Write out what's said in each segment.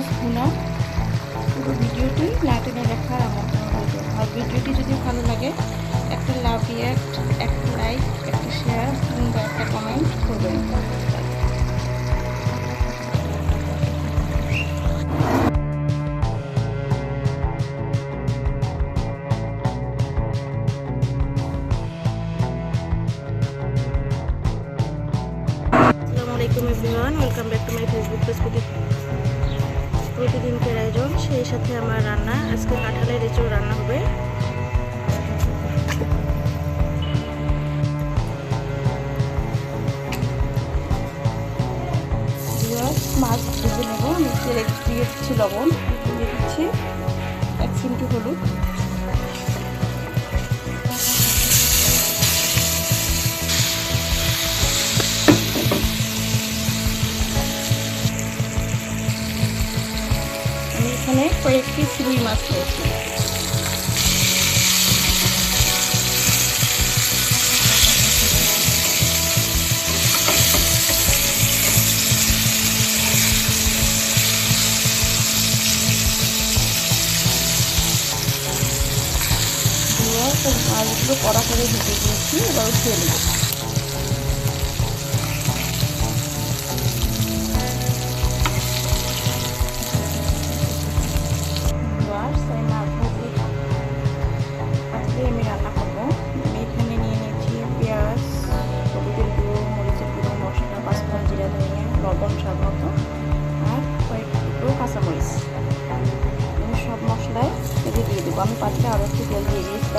মাছ ভুনা পুরো ভিডিওটি না টেনে দেখার আমন্ত্রণ আর ভিডিওটি যদি ভালো লাগে, একটা লাভ রিয়াক্ট একটা লাইক একটা শেয়ার কিংবা একটা কমেন্ট করবেন। আসসালামু আলাইকুম everyone welcome back to my Facebook page প্রতিদিনকের আয়োজন সেই সাথে আমার রান্না, আজকে কাঁঠালের এঁচড় রান্না হবে। মাছ ভেজে নেব, নিচে একটু দিচ্ছি লবণ, দিয়ে দিচ্ছি, এক চিমটি হলুদ। এখানে কয়েকটি চিংড়ি মাছ দিয়ে মাছগুলো কড়া করে ভেজে দিয়েছি এবার উঠিয়ে নেব।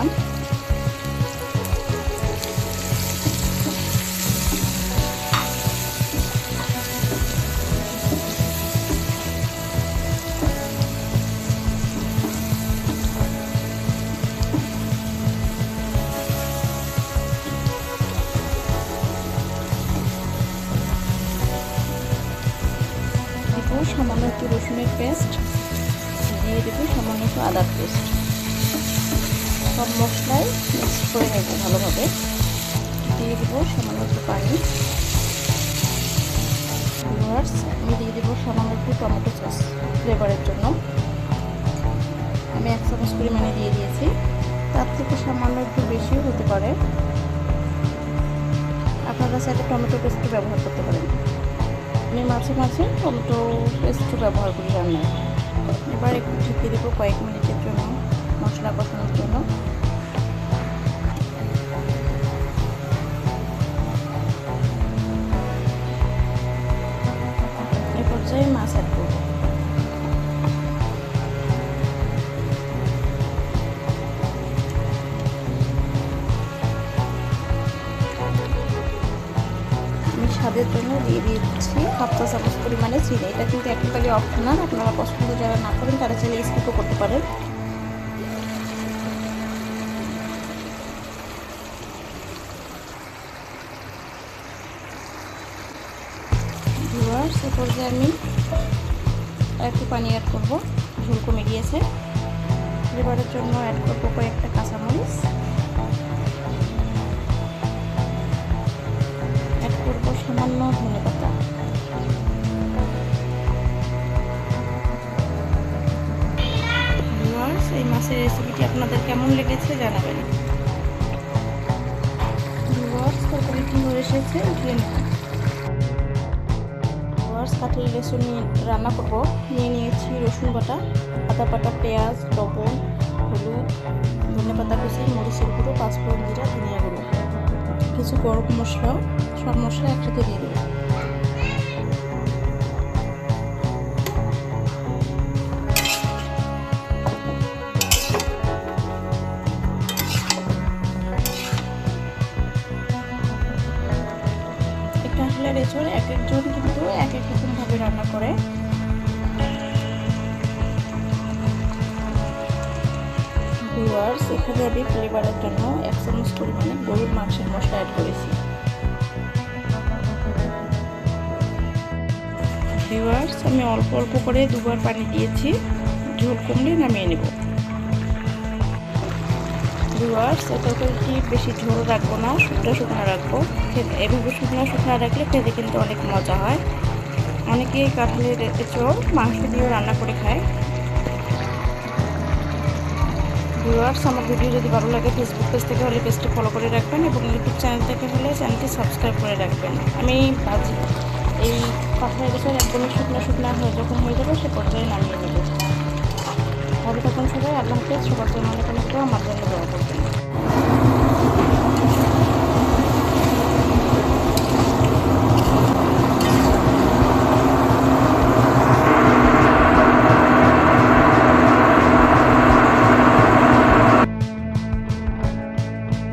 দিয়ে দিয়েছিলাম দেবো সামান্য একটু রসুনের পেস্ট দিয়ে দেবো সামান্য একটু আদার পেস্ট সব মশলাই মিক্স করে নেব ভালোভাবে। দিয়ে দেবো সামান্য একটু পানি। ভিউয়ার্স আমি দিয়ে দেবো সামান্য একটু টমেটো সস ফ্লেভারের জন্য। আমি এক চামচ পরিমাণে দিয়ে দিয়েছি। তার থেকে সামান্য একটু বেশিও হতে পারে। আপনারা চাইলে টমেটো পেস্টও ব্যবহার করতে পারেন। আমি মাঝে মাঝে টমেটো পেস্টও ব্যবহার করি রান্নায়। এবার একটু ঢেকে দেবো কয়েক মিনিটের জন্য। মশলা কষানোর জন্য। এ পর্যায়ে মাছ অ্যাড করব। স্বাদের জন্য দিয়ে দিচ্ছি হাফ চা চামচ পরিমাণে চিনি। এটা কিন্তু একেবারে অপশনাল আপনারা পছন্দ যারা না করেন তারা চাইলে স্কিপও করতে পারেন। ভিউয়ার্স এ পর্যায়ে আমি একটু পানি অ্যাড করব। ঝোল কমে গিয়েছে। এবারের জন্য অ্যাড করব কয়েকটা কাঁচামরিচ। অ্যাড করব সামান্য ধনে পাতা। এই মাছের রেসিপিটি আপনাদের কেমন লেগেছে জানাবেন। তরকারিটি হয়ে এসেছে। উঠিয়ে নেব ভিউয়ার্স কাঠের রসুন রান্না করব। নিয়ে নিয়েছি রসুন বাটা, আদা বাটা, পেঁয়াজ, লবণ, হলুদ, ধনে পাতা কুচি, মরিচের গুঁড়ো, পাঁচফোড়ন জিরা, ধনিয়া গুঁড়ো। কিছু গরম মশলা, সব মশলা একসাথে দিয়ে একটা রেচুর এক একজন কিন্তু এক এক রকমভাবে রান্না করে। এখানে আমি ফ্লেভারের জন্য এক চামচ পরিমাণে গরুর মাংসের মশলা অ্যাড করেছি। ভিউয়ার্স, আমি অল্প অল্প করে দুবার পানি দিয়েছি। ঝোল কমলে নামিয়ে নেব। ভিউয়ার্স তরকারিটি বেশি ঝোল রাখব না, শুকনো শুকনো রাখব। এভাবে শুকনো শুকনো রাখলে খেতে কিন্তু অনেক মজা হয়। অনেকেই কাঁঠালের এঁচড়, মাংস দিয়েও রান্না করে খায়। ভিউয়ার্স আমার ভিডিও যদি ভালো লাগে ফেসবুক পেজ থেকে হলে পেজটি ফলো করে রাখবেন এবং ইউটিউব চ্যানেল থেকে হলে চ্যানেলটি সাবস্ক্রাইব করে রাখবেন। আমি এই কাঁঠালের এঁচড় একদমই শুকনো শুকনো হয়ে, যখন হয়ে যাবে সে পর্যায়ে নামিয়ে হাফেজ সবার জন্য অনেক অনেক আমার জন্য দোয়া করবেন।